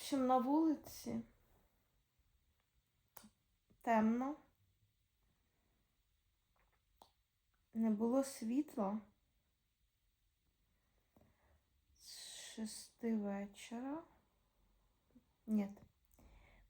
общем, на вулиці темно. Не було світла. З шести вечора. Ні.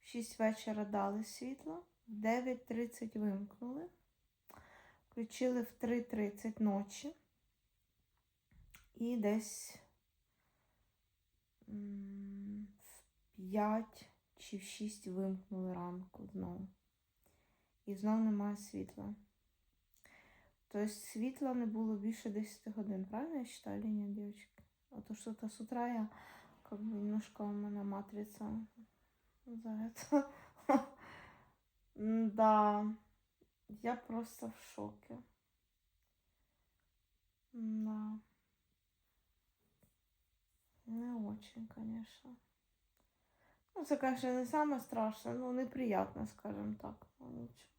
В 6 вечора дали світло, в 9.30 вимкнули. Включили в 3.30 ночі. І десь 5 чи в 6 вимкнули ранку знову. І знову немає світла. Тобто світла не було більше 10 годин, правильно я считаю, или нет, девочки? А то что-то с утра я как бы немножко у меня матрица за это. Да, я просто в шоке. Да. Не очень, конечно. Ну, це, конечно, не самое страшное, но неприятно, скажем так. Ну, ничего.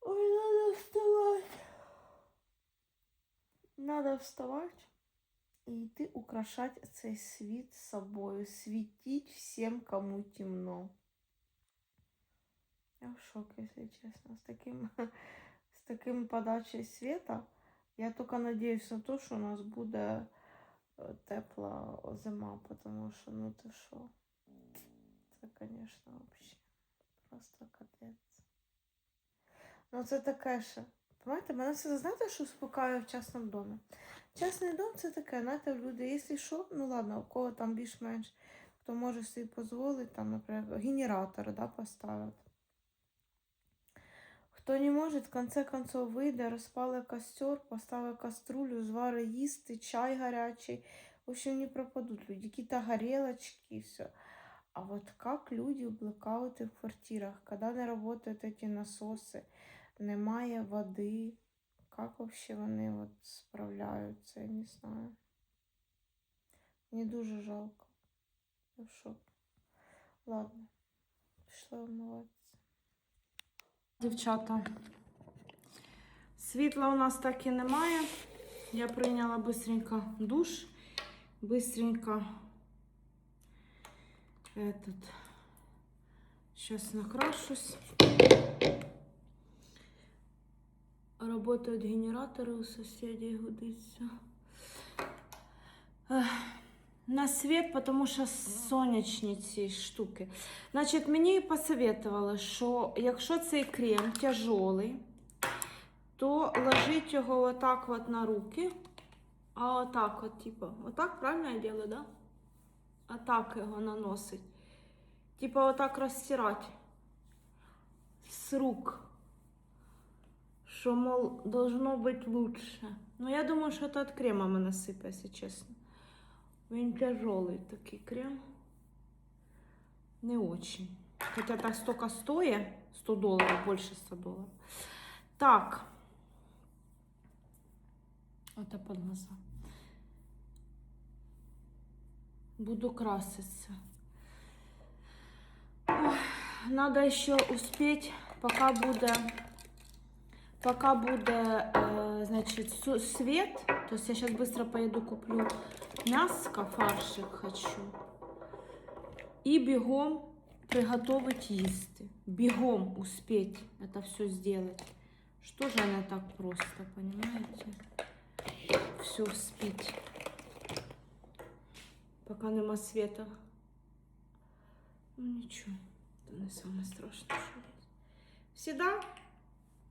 Ой, надо вставать. Надо вставать і йти украшати цей світ собою, світіть всім, кому темно. Я в шоке, если честно. С таким, с таким подачей света. Я только надеюсь на то, що у нас буде е, тепла зима, потому що, ну ти що? Це, конечно, вообще просто капець. Ну, це таке ще. Понимаєте, мене це знаєте, що успокаює в частному домі. Частний дом це таке, знаєте, люди, якщо що, ну ладно, у кого там більш-менш, хто може собі дозволити, там, наприклад, генератор да, поставити. Хто не може, в конце концов вийде, розпали костер, поставить каструлю, звари їсти, чай гарячий. В общем, не пропадуть люди. Какие-то горелочки, и все. А вот как люди блокауты в квартирах, когда не работают эти насоси, немає води, як вообще вони от справляються, я не знаю. Мені дуже жалко. Я в. Ладно, пішла вмиватися. Дівчата, світла у нас так і немає. Я прийняла быстренько душ, быстренько этот, сейчас накрашусь. Работают генераторы у соседей, гудится. На свет, потому що сонячні ці штуки. Значить, мені посоветували, що якщо цей крем тяжелий, то ложіть його отак от на руки. А отак от, типу, отак правильно я делаю, да? А так його наносить. Типа отак розтирати з рук. Що, мол, должно бути лучше. Ну, я думаю, що це від крема мене сипе, якщо чесно. Він тяжелый такий крем. Не очень. Хотя так столько стоит. 100 долларов, больше 100 долларов. Так. Это под глаза. Буду краситься. Ох, Надо еще успеть, пока будет, пока будет, э, значит, су- свет. То есть я сейчас быстро поеду куплю мяско, фаршик хочу. И бегом приготовить їсти. Бегом успеть это все сделать. Что же она так просто, понимаете? Все успеть. Пока нема света. Ну ничего, это не самое страшное, что есть. Всегда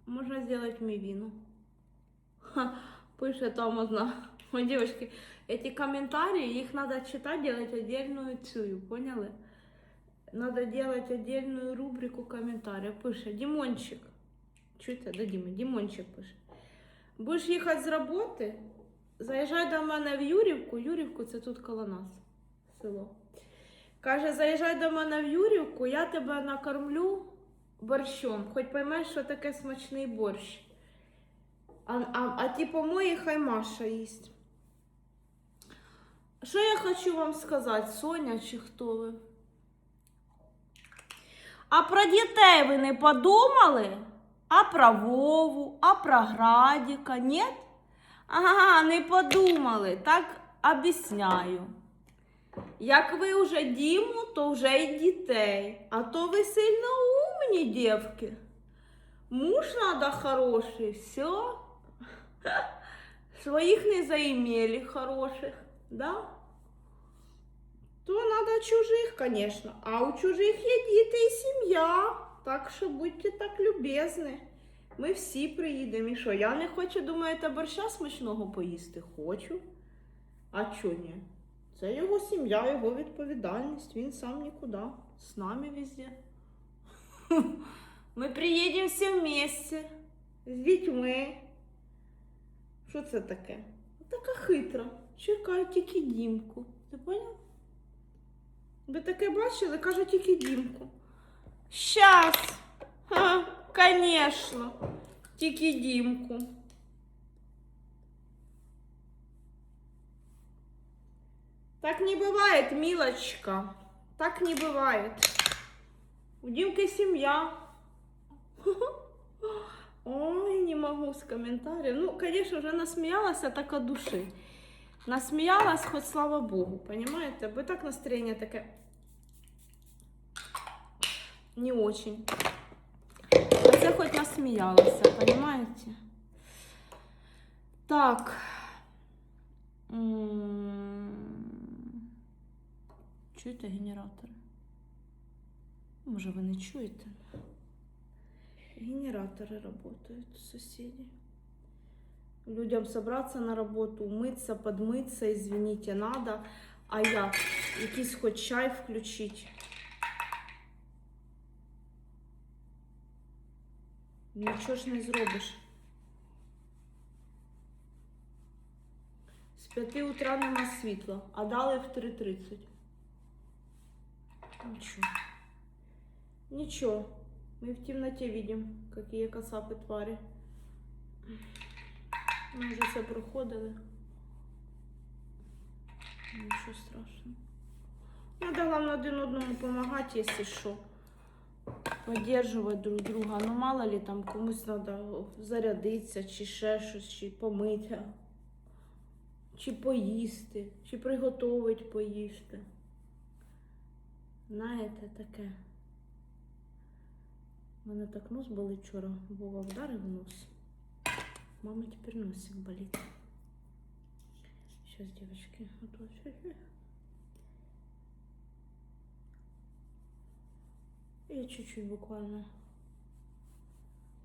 можно сделать мивину. Ха, пишет там одна. Ой, девочки, эти комментарии, их надо читать, делать отдельную цую, поняли? Надо делать отдельную рубрику комментариев. Пишет, Димончик. Чуєте, до Діми, Дімончик пише. Будеш їхати з роботи, заїжджай до мене в Юрівку. Юрівку це тут коло нас, село. Каже, заїжджай до мене в Юрівку, я тебе накормлю борщом. Хоч поймеш, що таке смачний борщ. А, а, а ті помої хай Маша їсть. Що я хочу вам сказати, Соня чи хто ви? А про дітей ви не подумали? А про Вову, а про Градіка, ні? Ага, не подумали. Так об'ясняю. Як ви вже Діму, то вже й дітей. А то ви сильно умні, дівки. Муж надо хороший, все. Своїх не заимели хороших, да? То надо чужих, конечно. А у чужих є діти і сім'я. Так що будьте так любезні. Ми всі приїдемо. І що, я не хочу, думаєте, борща смачного поїсти? Хочу. А чого ні? Це його сім'я, його відповідальність. Він сам нікуди. З нами везде. Ми приїдемо всі вместе. З дітьми. Що це таке? Така хитра. Чекаю тільки дімку. Ти поняв? Ви таке бачили? Каже тільки дімку. Щас. Ха, конечно. Тільки дімку. Так не бывает, милочка. Так не бывает. У Димки семья. Ой, не могу с комментарием. Ну, конечно, уже насмеялась так от души. Насмеялась, хоть слава богу, понимаете? Бо так настроение таке не очень. А це хоч насміялася, понимаете? Так. М, Чуєте генератори? Може, ви не чуєте? Генераторы работают у соседей. Людям собраться на работу, умыться, подмыться, извините, надо. А як? Якийсь хоч чай включить. Нічого ж не зробиш. З 5 утра нема світла, а дали в 3.30. Нічого. Нічого. Мы в темноте видим, какие кацапи твари. Ми вже це проходили. Нічого страшного. Надо главное один одному допомагати, якщо що. Поддерживать друг друга. Ну мало ли там комусь треба зарядитися, чи ще щось, чи помитися, чи поїсти, чи приготувати поїсти. Знаєте, таке. У мене так нос болить вчора. Вова вдарив нос. Мама тепер носик болить. Сейчас, девочки, вот, чуть-чуть. Я чуть-чуть буквально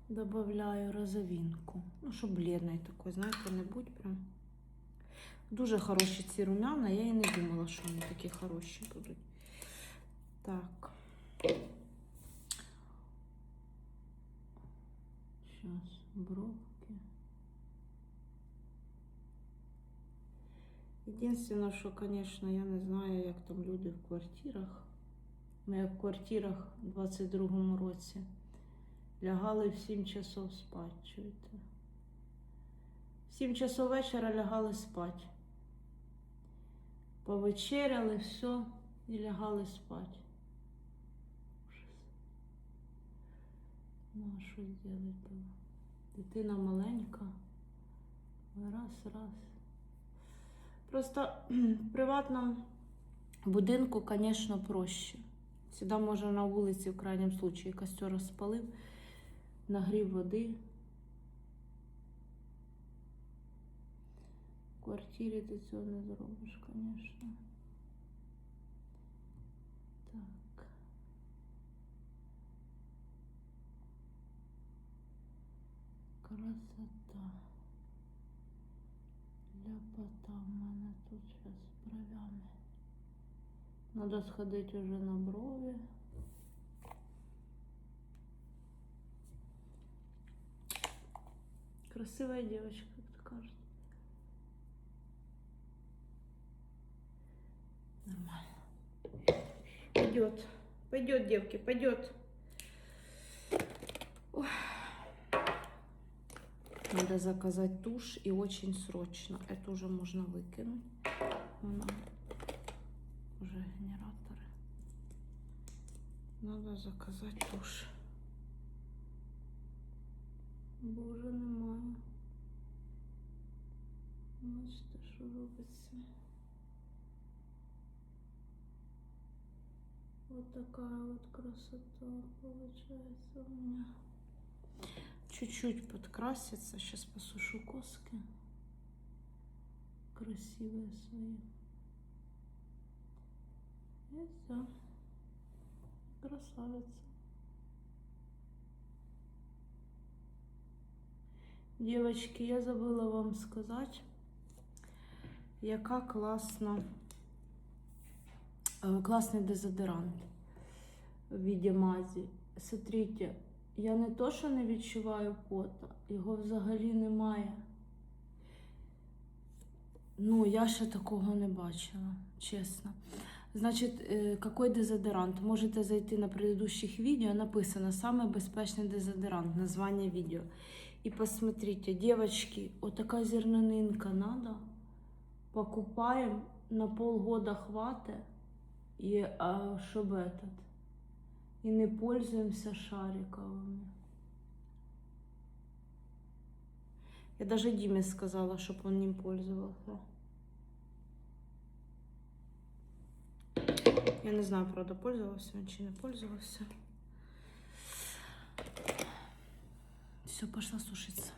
добавляю розовинку. Ну, щоб бледний такой, знаєте, не будь прям. Дуже хороші ці румяна. Я і не думала, що вони такі хороші будуть. Так. Сейчас, бровки. Единственное, що, конечно, я не знаю, як там люди в квартирах. Ми в квартирах у 22-му році лягали в 7 часов спати, чуєте? В 7 часов вечора лягали спати. Повечеряли, все, і лягали спати. Ну, а що зробити було? Дитина маленька. Раз, раз. Просто в приватному будинку, звісно, проще. Всегда можна на вулиці, в крайньому случае, костер розпалив, нагрів води. В квартирі ти цього не зробиш, звісно. Красота. Ляпота в мене тут зараз з бровями. Надо сходить уже на брови. Красивая девочка, как кажется. Нормально. Пойдет. Пойдет, девки, пойдет. Ой. Надо заказать тушь и очень срочно. Это уже можно выкинуть. Она уже генераторы. Надо заказать тушь. Боже, немає. Бачите, що робиться. вот такая вот красота получается у меня. Чуть-чуть подкраситься. Сейчас посушу коски. Красивые свои. И все. Красавица. Девочки, я забыла вам сказать, яка класна, е, класний дезодорант в віді мазі. Смотрите, я не то, що не відчуваю пота, його взагалі немає. Ну, я ще такого не бачила, чесно. Значить, е, какой дезодорант? Можете зайти на предыдущих відео, написано «Самый безпечний дезодорант», название відео. И посмотрите, девочки, вот такая зернянинка надо. Покупаем, на полгода хватит. И а, чтобы этот. И не пользуемся шариковыми. Я даже Диме сказала, чтобы он ним пользовался. Я не знаю, правда, пользовался он чи не пользовался. Все, пошла сушиться.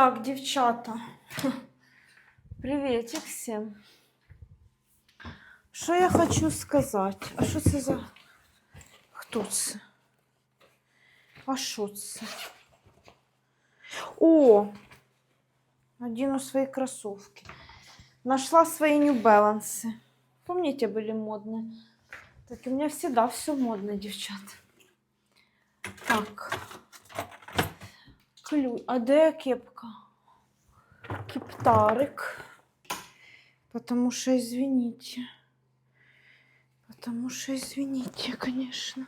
Так, дівчата. Приветик всім. Що я хочу сказати? А що це за. Хто це? А що це? О! Надену свои кроссовки. Нашла свои New Balance. Помните, были модные? Так, у меня всегда все модно, девчат. Так. Клю... А де кепка? Кептарик. Потому что, извините. Потому что, извините, конечно.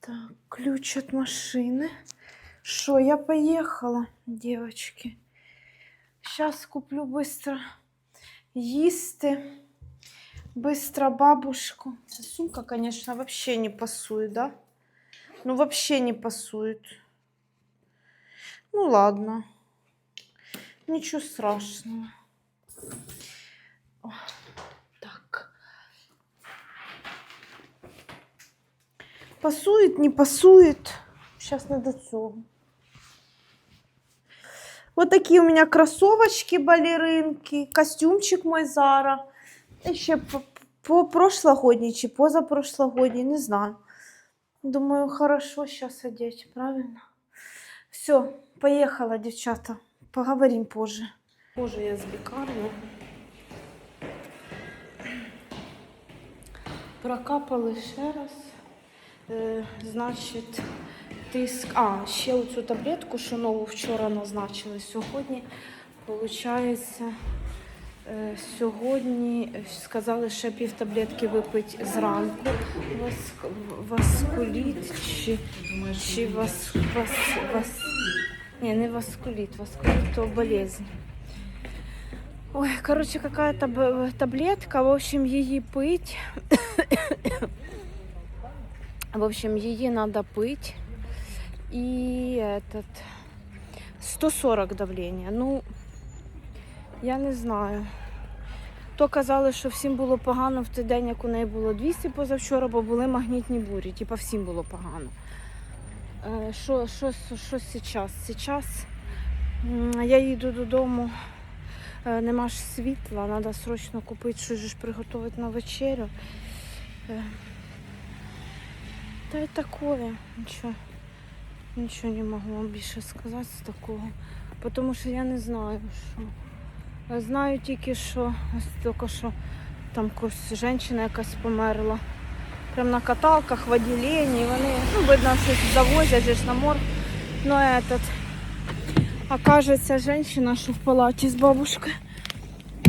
Так, ключ от машины. Что, я поехала, девочки. Сейчас куплю быстро їсти. Быстро бабушку. Сумка, конечно, вообще не пасует, да? Ну, вообще не пасует. Ну, ладно. Ничего страшного. Так. Пасует, не пасует. Сейчас надо цього. Вот такие у меня кроссовочки балеринки, костюмчик мой Зара. Еще по, по прошлогодней, чи позапрошлогодней, не знаю. Думаю, хорошо сейчас одеть, правильно? Все, поехала, девчата. Поговорим позже. Позже я збікарю. Прокапали ще раз. Е, значить, тиск. А, ще оцю таблетку, що нову вчора назначили. Сьогодні, виходить, е, сьогодні сказали, ще пів таблетки випити зранку. Васк, васкуліт чи, чи вас, вас, вас, ні, не васкуліт, васкуліт то болезнь. Ой, короче, какая-то таблетка, в общем, її пить. В общем, її надо пить. І этот 140 давлення. Ну, я не знаю. То казали, що всім було погано в той день, як у неї було 200 позавчора, бо були магнітні бурі. Типа всім було погано. Е, Що, що, що зараз? Зараз я їду додому. Е, Нема ж світла, треба срочно купити щось ж приготувати на вечерю. Е, Та й таке, нічого, нічого не можу вам більше сказати з такого. Тому що я не знаю, що. Знаю тільки, що ось тільки що там якась жінка якась померла. Прям на каталках, в відділенні, вони, ну, видно, щось завозять же ж на морг. Ну, этот, окажеться жінка, що в палаті з бабушкою.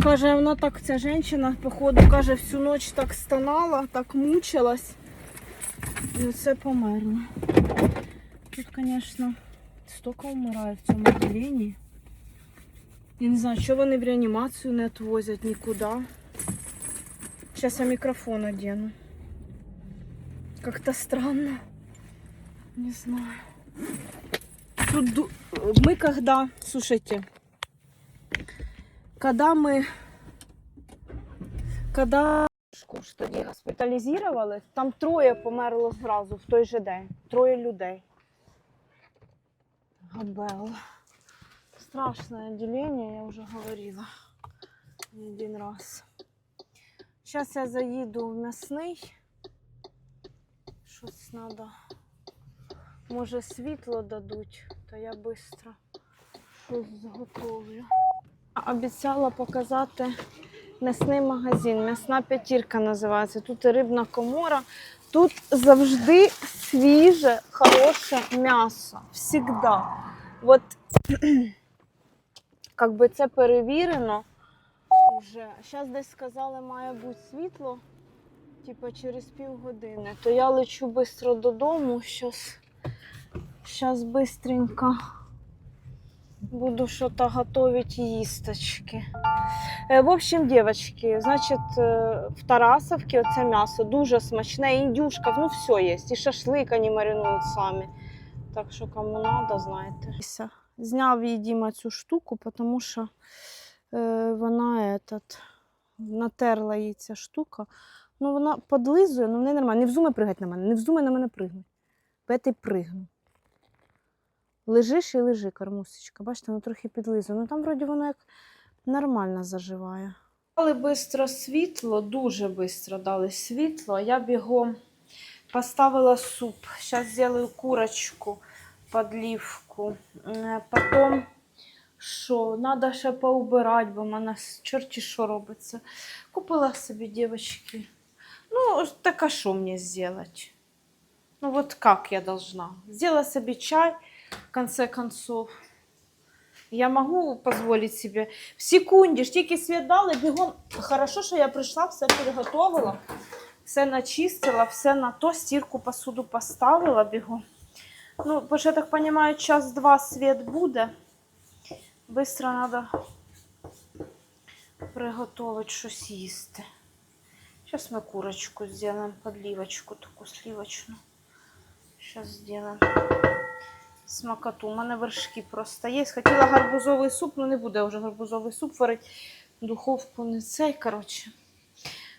Каже, вона так, ця жінка, походу, каже, всю ніч так стонала, так мучилась. І оце померла. Тут, звісно, стільки вмирає в цьому відділенні. Я не знаю, що вони в реанімацію не відвозять нікуди. Зараз я мікрофон одіну. Как-то странно. Не знаю. Тут мы когда, слушайте, когда мы, когда ж тоді госпіталізували, там троє померло зразу в той же день. Троє людей. Габел. Страшное отделение, я уже говорила не один раз. Сейчас я заїду в м'ясний. Щось треба. Може світло дадуть, то я швидко щось зготовлю. Обіцяла показати м'ясний магазин. М'ясна п'ятірка називається. Тут рибна комора. Тут завжди свіже, хороше м'ясо. Всігда. От як би це перевірено вже. Зараз десь сказали, має бути світло, типу через півгодини. То я лечу швидко додому. Щас, щас быстренько буду щось готувати їсточки. Е, В общем, девочки, значить, е, в Тарасовці оце м'ясо дуже смачне, індюшка, ну все є. І шашлик вони маринують самі. Так що кому треба, знаєте. Зняв їй Діма цю штуку, тому що е, вона этот, натерла їй ця штука. Ну, вона подлизує, ну не нормально. Не вздумай пригати на мене, не вздумай на мене пригнути. Бо я ти пригну. Лежиш і лежи, кармусечка. Бачите, воно трохи підлизує. Ну там вроді воно як нормально заживає. Дали швидко світло, дуже швидко дали світло. Я бігом поставила суп. Зараз зроблю курочку, подливку. Е, Потім що, треба ще поубирати, бо в мене чорті що робиться. Купила собі, дівчатки. Ну, так а що мені зробити? Ну, вот как я должна? Сделала себе чай, в конце концов. Я могу позволить себе в секунді, ж тільки світ дали, бігом. Хорошо, що я прийшла, все приготувала, все начистила, все на то, стірку посуду поставила бігом. Ну, бо ж я так розумію, час-два світ буде. Быстро надо приготувати щось їсти. Сейчас мы курочку сделаем, подливочку такую сливочную. Сейчас сделаем. Смакоту. У мене вершки просто є. Хотіла гарбузовий суп, ну не буде вже гарбузовий суп варити. Духовку не цей, коротше.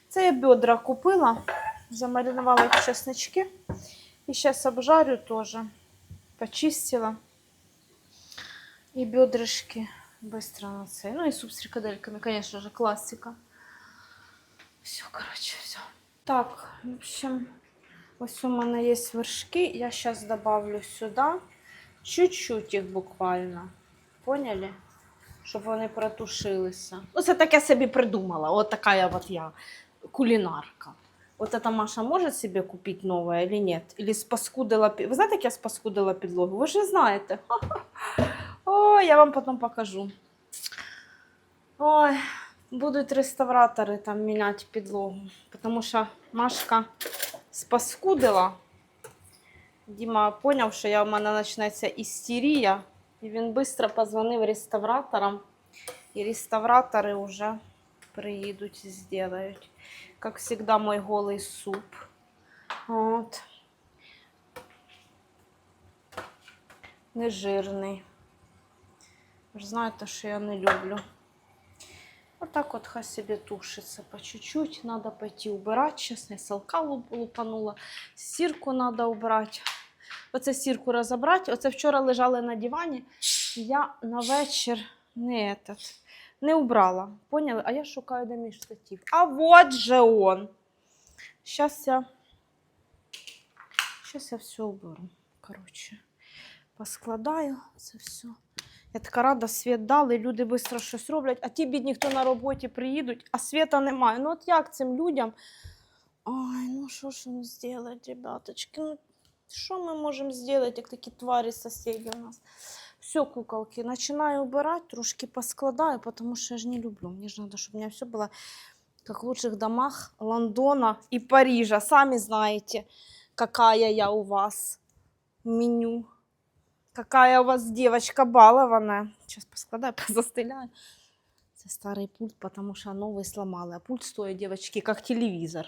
Це я бедра купила, замаринувала їх в чеснички. І зараз обжарю теж. Почистила. І бедрышки быстро на цей. Ну і суп з фрикадельками, конечно же, классика. Все, короче, все. Так, в общем, ось у мене є вершки. Я зараз добавлю сюди. Чуть-чуть їх буквально. Поняли? Щоб вони протушилися. Ну, це так я собі придумала. От така я от я кулінарка. Вот эта Маша может себе купить новое или нет? Или спаскудила... Ви знаєте, як я спаскудила підлогу? Ви ж знаєте. О, я вам потом покажу. Ой, будуть реставратори там міняти підлогу. Тому що Машка спаскудила. Діма поняв, що я, у мене почнеться істерія. І він швидко позвонив реставраторам. І реставратори вже приїдуть і зроблять. Як завжди, мой голий суп. От. Нежирний. Ви ж знаєте, що я не люблю. Отак от хай собі тушиться по чуть-чуть. Надо пойти убирать. Сейчас я салка лупанула. Сірку надо убрати. Оце сірку розібрати. Оце вчора лежали на дивані. Я на вечір не, этот, не убрала. Поняли? А я шукаю, де мій штатив. А вот же он. Сейчас я, сейчас я все уберу. Короче, поскладаю це все. Я така рада, світ дали, люди швидко щось роблять, а ті бідні, хто на роботі приїдуть, а світа немає. Ну от як цим людям? Ой, ну що ж їм зробити, ребяточки? Ну, що ми можемо зробити, як такі тварі сусіди у нас? Все, куколки, починаю убирати, трошки поскладаю, тому що я ж не люблю. Мені ж треба, щоб у мене все було как в лучших домах Лондона и Парижа. Сами знаете, какая я у вас меню. Какая у вас девочка балованная. Сейчас поскладаю, позастеляю. Это старый пульт, потому что новый сломала. А пульт стоит, девочки, как телевизор.